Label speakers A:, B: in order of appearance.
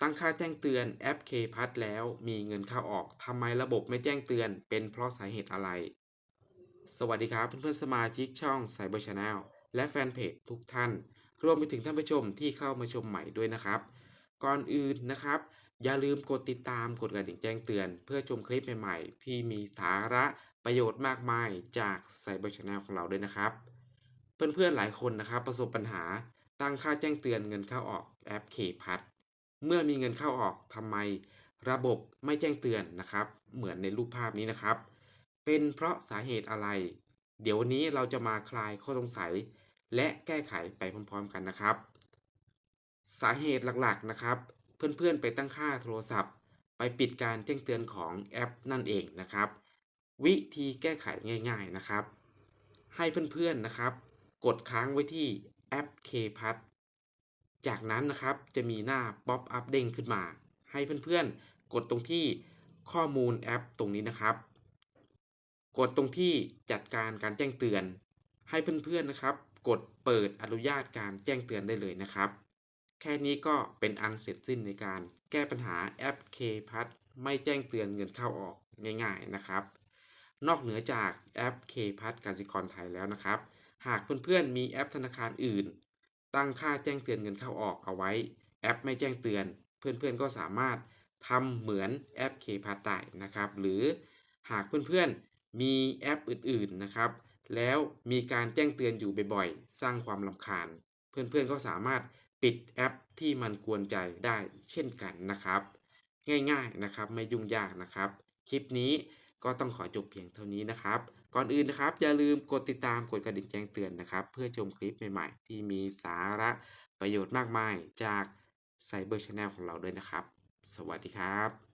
A: ตั้งค่าแจ้งเตือนแอป K พัทแล้วมีเงินเข้าออกทำไมระบบไม่แจ้งเตือน เป็นเพราะสาเหตุอะไร สวัสดีครับเพื่อนๆสมาชิกช่อง Cyber Channel และแฟนเพจทุกท่าน รวมไปถึงท่านผู้ชมที่เข้ามาชมใหม่ด้วยนะครับ ก่อนอื่นนะครับ อย่าลืมกดติดตามกดกระดิ่งแจ้งเตือน เพื่อชมคลิปใหม่ๆ ที่มีสาระประโยชน์มากมายจาก Cyber Channel ของเราด้วยนะครับ เพื่อนๆหลายคนนะครับประสบปัญหาตั้งค่าแจ้งเตือนเงินเข้าออกแอป K พัท เมื่อมีเงินเข้าออกทำไม ระบบไม่แจ้งเตือนนะครับ เหมือนในรูปภาพนี้นะครับ เป็นเพราะสาเหตุอะไร เดี๋ยววันนี้เราจะมาคลายข้อสงสัย และแก้ไขไปพร้อมๆกันนะครับ สาเหตุหลักๆนะครับ เพื่อนๆไปตั้งค่าโทรศัพท์ ไปปิดการแจ้งเตือนของแอปนั่นเองนะครับ วิธีแก้ไขง่าย ๆนะครับ ให้เพื่อนๆนะครับ กดค้างไว้ที่แอป K พัท จากนั้นนะครับจะมีหน้าป๊อปอัพเด้งขึ้นมา ให้เพื่อนๆ กดตรงที่ข้อมูลแอปตรงนี้นะครับ กดตรงที่จัดการการแจ้งเตือน ให้เพื่อนๆนะครับ กดเปิดอนุญาตการแจ้งเตือนได้เลยนะครับ แค่นี้ก็เป็นอันเสร็จสิ้นในการแก้ปัญหาแอป K พัทไม่แจ้งเตือนเงินเข้าออกง่ายๆนะครับ นอกเหนือจากแอป K พัทกสิกรไทยแล้วนะครับ หากเพื่อนๆมีแอปธนาคารอื่น ตั้งค่าแจ้งเตือนเงินเข้าออกเอาไว้ แอปไม่แจ้งเตือน เพื่อนๆก็สามารถทำเหมือนแอป K พัทได้นะครับ หรือหากเพื่อนๆมีแอปอื่นๆนะครับ แล้วมีการแจ้งเตือนอยู่บ่อยๆ สร้างความรำคาญ เพื่อนๆก็สามารถปิดแอปที่มันกวนใจได้เช่นกันนะครับ ง่ายๆนะครับไม่ยุ่งยากนะครับ คลิปนี้ก็ต้องขอจบเพียงเท่านี้นะครับ ก่อนอื่นนะครับ อย่าลืมกดติดตามกดกระดิ่งแจ้งเตือนนะครับ เพื่อชมคลิปใหม่ๆ ที่มีสาระประโยชน์มากมายจาก Cyber Channel ของเราด้วยนะครับ สวัสดีครับ